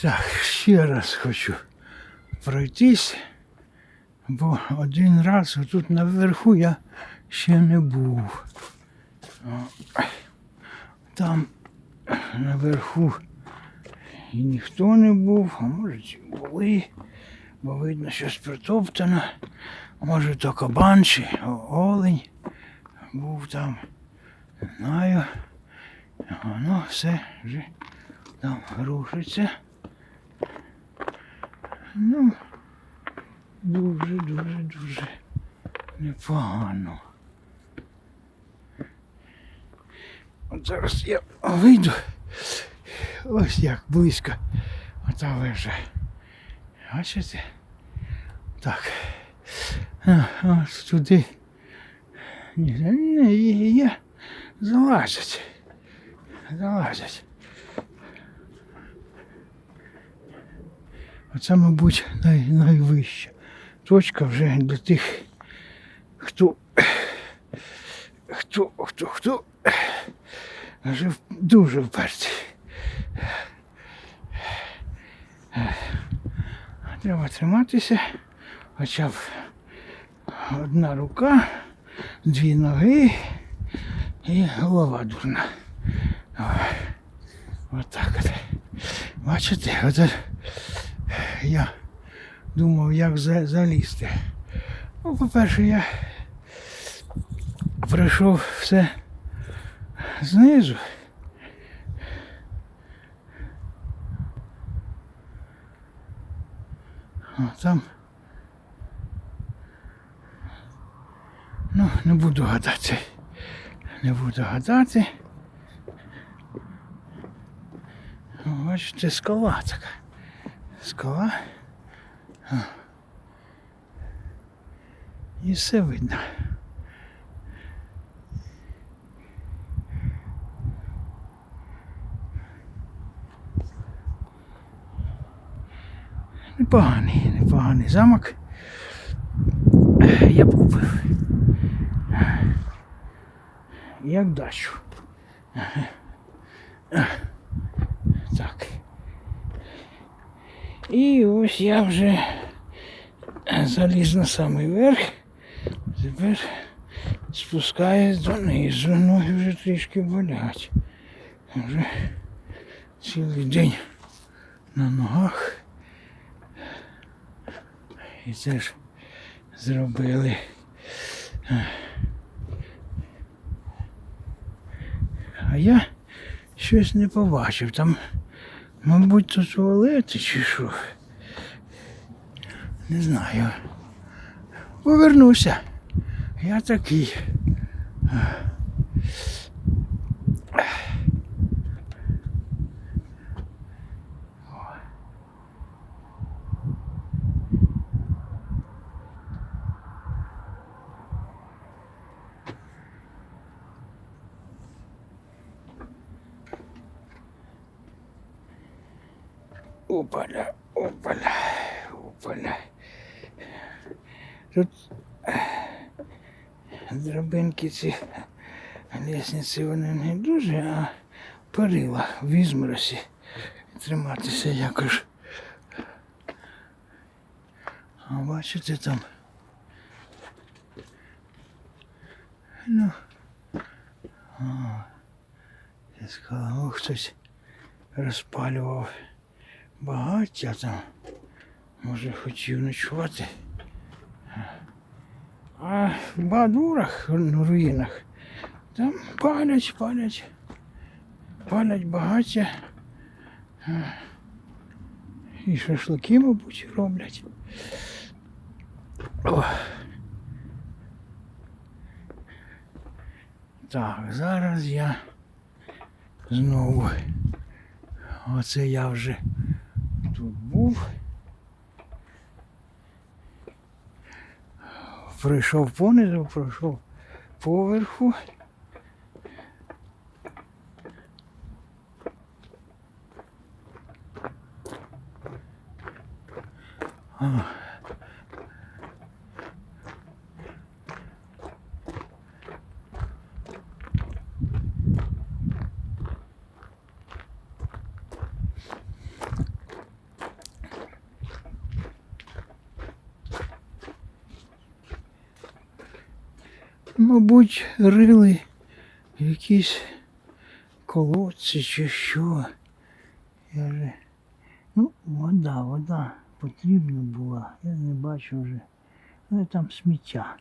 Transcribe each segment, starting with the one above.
Так, ще раз хочу пройтись, бо один раз отут наверху я ще не був. Там наверху і ніхто не був, а може і були, бо видно, щось притоптано. Може то кабан чи олень був там. Не знаю. Воно все вже там рушиться. Ну, дуже, дуже, дуже непогано. От зараз я вийду. Ось як близько. Ота вежа. Бачите? Так. А, ось туди. Ні, ні, є. Залазять. Залазять. Оце, мабуть, най, найвища точка вже для тих, хто, хто, хто, хто жив дуже вперті. Треба триматися, хоча б одна рука, дві ноги і голова дурна. Отак от. Бачите, оце я думав, як залізти. Ну, по-перше, я пройшов все знизу. А там. Ну, не буду гадати. Не буду гадати. Бачите, скала така. Скала. І все видно. Непоганий, непоганий замок. Я б купив. Як дачу. Так. І ось я вже заліз на самий верх. Тепер спускаюсь донизу. Ноги вже трішки болять. Вже цілий день на ногах. І це ж зробили. А я щось не побачив. Там, мабуть, то туалети чи що. Не знаю. Повернуся. Я такий. Опаля, опаля, опаля. Тут драбинки ці лісниці вони не дуже, а перила в ізморосі. Триматися якось. А бачите там. Ну. О, я сказав, хтось розпалював багаття там. Може хотів ночувати. А в Бадурах, в руїнах, там палять, палять, палять багаття. І шашлики, мабуть, роблять. Так, зараз я знову. Оце я вже тут був. Пройшов понизу, пройшов поверху. А. мабуть, рили якісь колодці чи що. Я же... Ну, вода, вода потрібна була. Я не бачу вже. Ну, там сміття.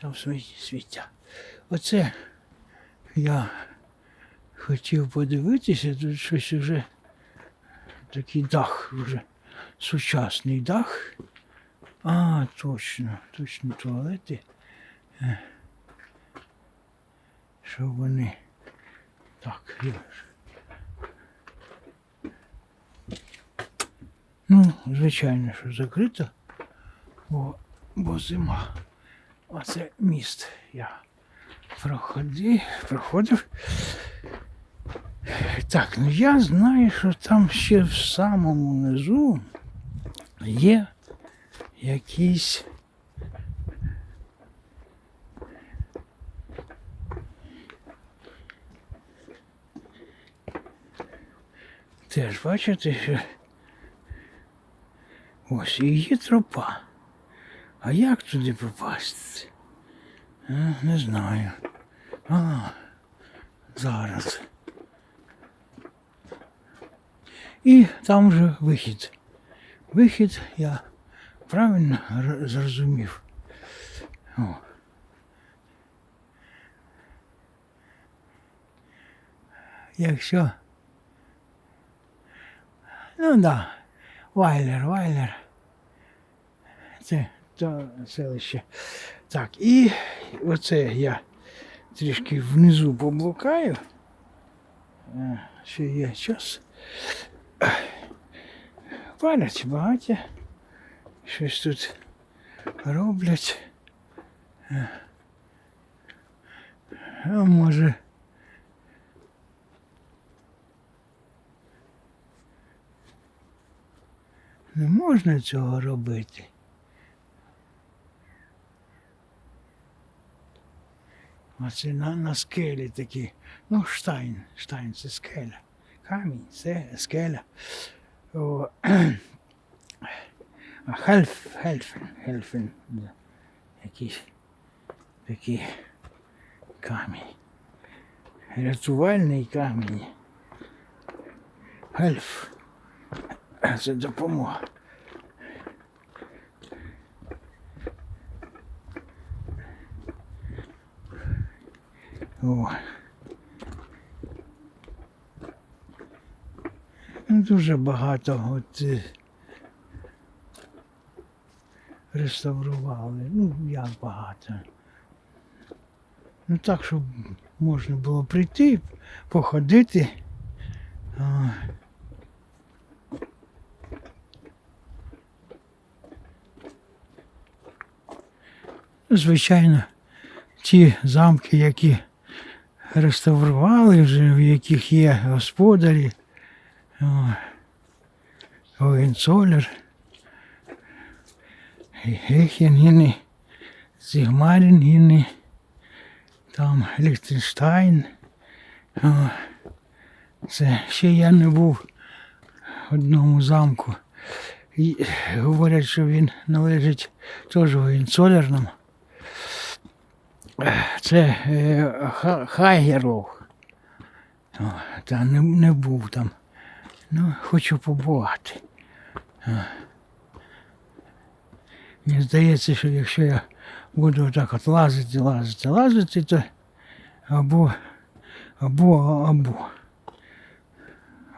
Там сміття. Оце я хотів подивитися, тут щось вже такий дах вже сучасний дах. А, точно, точно туалети. Що вони. Так, я. Ну, звичайно, що закрито, бо, бо зима. А це міст. Я проходив, проходив. Так, ну я знаю, що там ще в самому низу є якісь. Теж бачите, що ось є тропа. А як туди попасти? А, не знаю. А, зараз. І там вже вихід. Вихід я правильно зрозумів. О. Якщо. Ну да. Вайлер, Вайлер. Це то селище. Так, і оце я трішки внизу поблукаю. Е, Ще є час. Палять багаття. Щось тут роблять. Е. А може. Не можна цього робити. Оце на, на скелі такі. Ну, штайн, штайн це скеля. Камінь, це скеля. О, а хельф, хельфен, хельфен. Якийсь такий камінь. Рятувальний камінь. Хельф. Це допомога. О. Ну, Дуже багато от е, реставрували. Ну, як багато. Ну так, щоб можна було прийти, походити. Звичайно, ті замки, які реставрували вже, в яких є господарі. Огенцолер, Гехенгіни, Зігмарінгіни, там Ліхтенштайн. Це ще я не був в одному замку. І говорять, що він належить теж Огенцолерному. Це е, Ха- Хайгерлох. О, Та не, не був там. Ну, хочу побувати. Мені здається, що якщо я буду так от лазити, лазити, лазити, то або, або, або,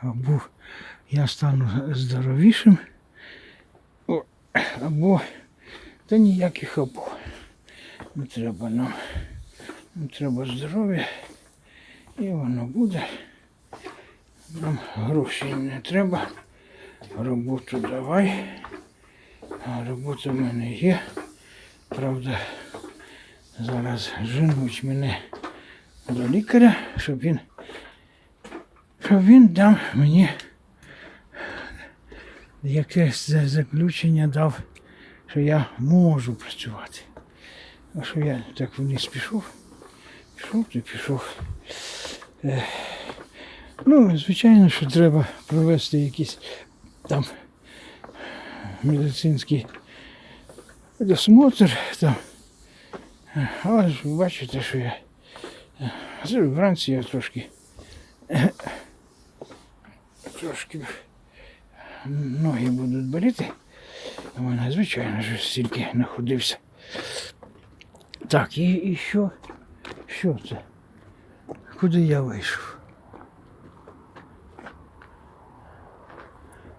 або я стану здоровішим, або та ніяких або. Не треба нам. Ну, треба здоров'я. І воно буде. Нам грошей не треба. Роботу давай. Робота в мене є. Правда, зараз женуть мене до лікаря, щоб він, щоб він дав мені якесь заключення дав, що я можу працювати. А що я так вниз пішов? Пішов, то пішов. Ну, звичайно, що треба провести якийсь там медицинський досмотр, там А ось бачите, що я. Вранці я трошки. Трошки ноги будуть боліти. У мене, звичайно ж, стільки находився. Так, і, і що? Що це? Куди я вийшов?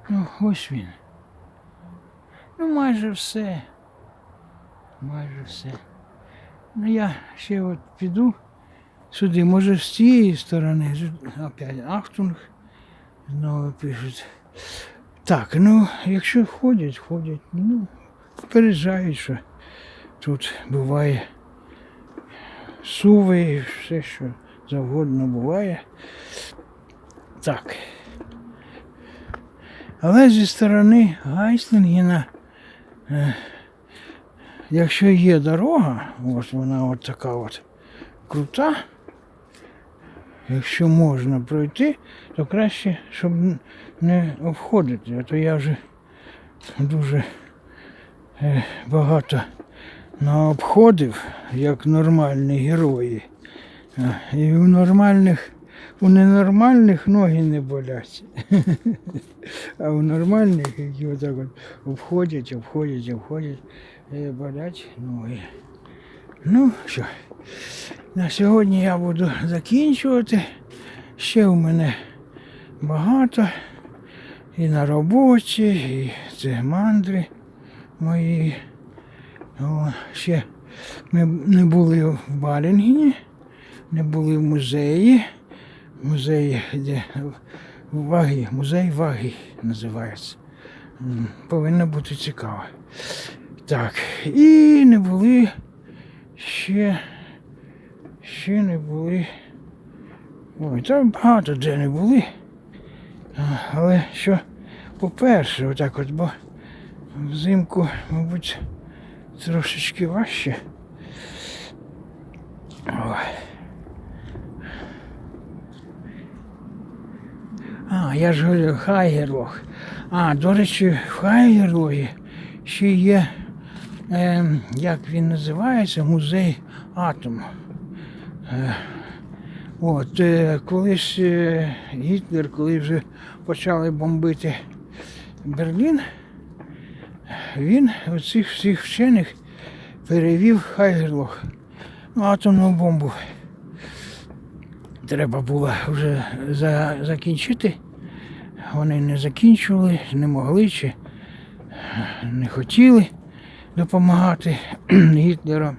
Ну, ось він. Ну, майже все. Майже все. Ну, я ще от піду сюди, може з цієї сторони, опять Ахтунг знову пишуть. Так, ну, якщо ходять, ходять, ну, переїжджають, що тут буває суви, і все, що завгодно буває. Так. Але зі сторони Гайслінгена, е, якщо є дорога, ось вона от така от крута, якщо можна пройти, то краще, щоб не обходити, а то я вже дуже е, багато наобходив, як нормальні герої. Е, І у нормальних, у ненормальних ноги не болять. А у нормальних, які отак от обходять, обходять, обходять, е, болять ноги. Ну що, на сьогодні я буду закінчувати. Ще у мене багато. І на роботі, і це мандри мої. Ще ми не були в Балінгені, не були в музеї. Музей, де ваги, музей ваги називається. Повинно бути цікаво. Так, і не були ще, ще не були. Ой, там багато де не були. Але що, по-перше, отак от, бо взимку, мабуть, трошечки важче. Ой. А, я ж говорю, Хайгерлох. А, до речі, в Хайгерлогі ще є, е, як він називається, музей атому. Е, от, е, колись е, Гітлер, коли вже почали бомбити Берлін, він оцих всіх вчених перевів Хайгерлох. Ну, атомну бомбу. Треба було вже за, закінчити. Вони не закінчували, не могли чи не хотіли допомагати Гітлеру.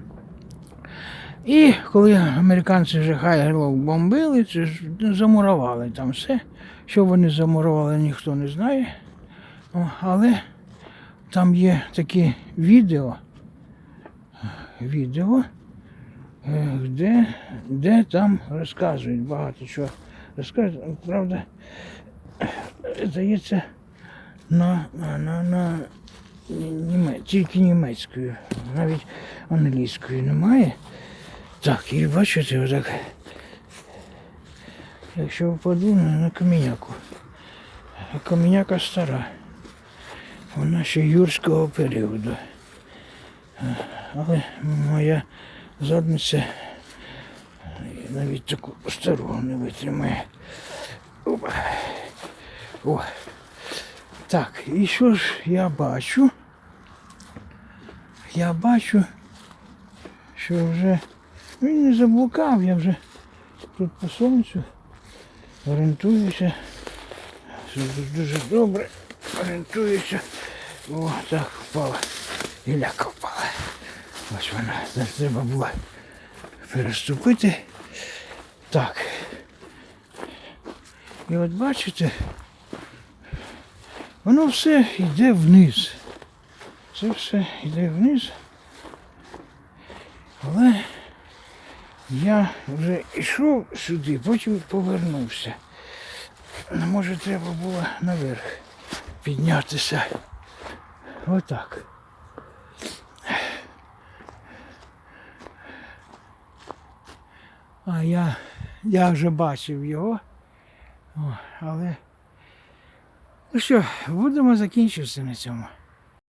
І коли американці вже Хайгерлок бомбили, це ж замурували там все. Що вони замурували, ніхто не знає. Але там є такі відео, відео, е, де, де там розказують багато чого. Розказують, правда, здається, на, на, на, німе, тільки німецькою, навіть англійською немає. Так, і бачите, отак. Якщо впаду на, каміняку. А стара. Вона ще юрського періоду. Але моя задниця навіть таку стару не витримає. Опа. О. Так, і що ж я бачу? Я бачу, що вже він не заблукав, я вже тут по сонцю орієнтуюся. Все дуже добре орієнтуюся. О, так впала. Гіляка впала. Ось вона. Зараз треба було переступити. Так. І от бачите, воно все йде вниз. Це все йде вниз. Але я вже йшов сюди, потім повернувся. Ну, Може треба було наверх піднятися. Отак. А я, я вже бачив його. О, але. Ну що, будемо закінчуватися на цьому.